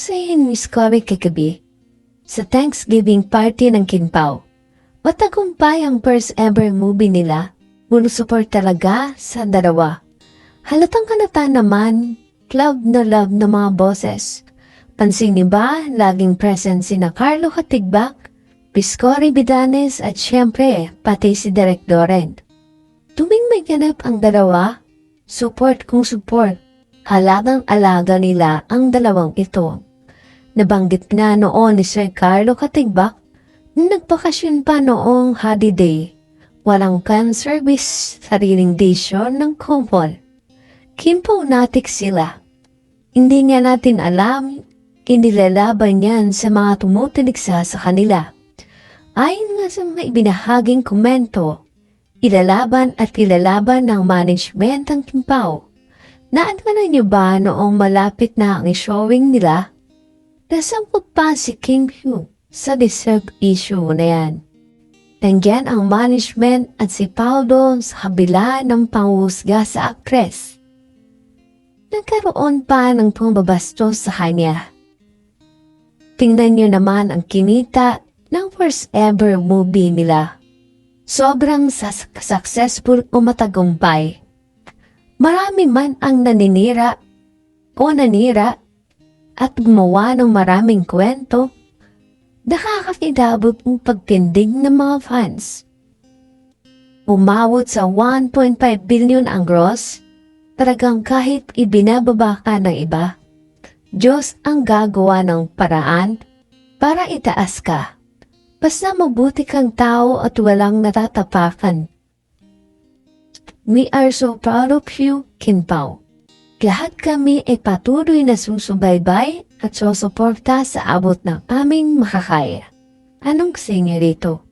Sayin Miss Cory kagabi, sa Thanksgiving party ng Kinpao, matagumpay ang first ever movie nila, support talaga sa dalawa. Halatang halata naman, love na love na mga boses. Pansin niyo ba, laging present si na Carlo Katigbak, Piscory Bidanes at syempre, pati si Derek Doren. Tuwing may ganap ang dalawa, support kung support. Halagang alaga nila ang dalawang ito. Nabanggit na noon ni Sir Carlo Katigbak, nagpakasyon pa noong holiday. Walang can service, sariling desyon ng couple. Kimpaunatik sila. Hindi nga natin alam, inilalaban yan sa mga tumutuligsa sa kanila. Ayon nga sa mga ibinahaging komento, ilalaban at ilalaban ng management ang Kimpaw. Naadmanan niyo ba noong malapit na ang showing nila? Nasampot pa si King Hugh sa deserve issue na yan. Nandyan ang management at si Paulo sa kabila ng panghusga sa aktres. Nagkaroon pa ng pambabastos sa kanya. Tingnan niyo naman ang kinita ng first ever movie nila. Sobrang successful o matagumpay. Marami man ang naninira o nanira at gumawa ng maraming kwento, nakakakidabot ang pagtindig ng mga fans. Umawot sa 1.5 billion ang gross, talagang kahit ibinababa ka ng iba, Diyos ang gagawa ng paraan para itaas ka. Basta mabuti kang tao at walang natatapakan. We are so proud of you, Kinpao. Lahat kami ay patuloy na susubaybay at susuporta sa abot ng aming makakaya. Anong singa rito?